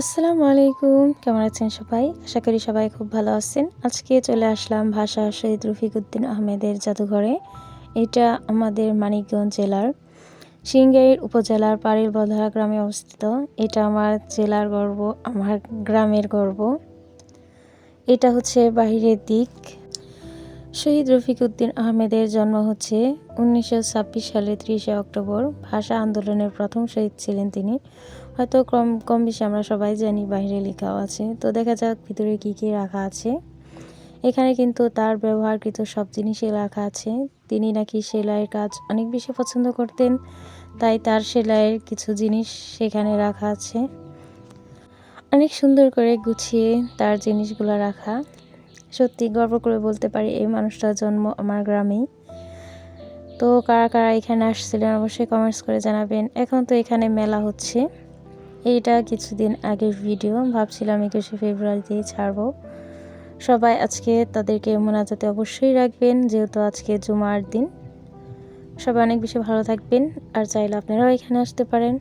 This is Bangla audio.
আসসালামু আলাইকুম। কেমন আছেন সবাই? আশা করি সবাই খুব ভালো আছেন। আজকে চলে আসলাম ভাষা শহীদ রফিকুদ্দিন আহমেদের জাদুঘরে। এটা আমাদের মানিকগঞ্জ জেলার সিংগাইর উপজেলার পাড়ির বধরা গ্রামে অবস্থিত। এটা আমার জেলার গর্ব, আমার গ্রামের গর্ব। এটা হচ্ছে বাহিরের দিক। শহীদ রফিকুদ্দিন আহমেদের জন্ম হচ্ছে উনিশশো ছাব্বিশ সালে ত্রিশে অক্টোবর। ভাষা আন্দোলনের প্রথম শহীদ ছিলেন তিনি। হয়তো কম কম বেশি আমরা সবাই জানি বাইরে লেখাও আছে। তো দেখা যাক ভিতরে কি কি রাখা আছে। এখানে কিন্তু তার ব্যবহারকৃত সব জিনিসই রাখা আছে। তিনি নাকি সেলাইয়ের কাজ অনেক বেশি পছন্দ করতেন, তাই তার সেলাইয়ের কিছু জিনিস সেখানে রাখা আছে। অনেক সুন্দর করে গুছিয়ে তার জিনিসগুলো রাখা। সত্যি গর্ব করে বলতে পারি, এই মানুষটার জন্ম আমার গ্রামেই। তো কারা কারা এখানে আসছিলেন অবশ্যই কমেন্টস করে জানাবেন। এখন তো এখানে মেলা হচ্ছে। এইটা কিছুদিন আগের ভিডিও ভাবছিলাম একুশে ফেব্রুয়ারিতেই ছাড়বো। সবাই আজকে তাদেরকে মোনাজাতে অবশ্যই রাখবেন, যেহেতু আজকে জুমার দিন। সবাই অনেক বেশি ভালো থাকবেন, আর চাইলে আপনারাও এখানে আসতে পারেন।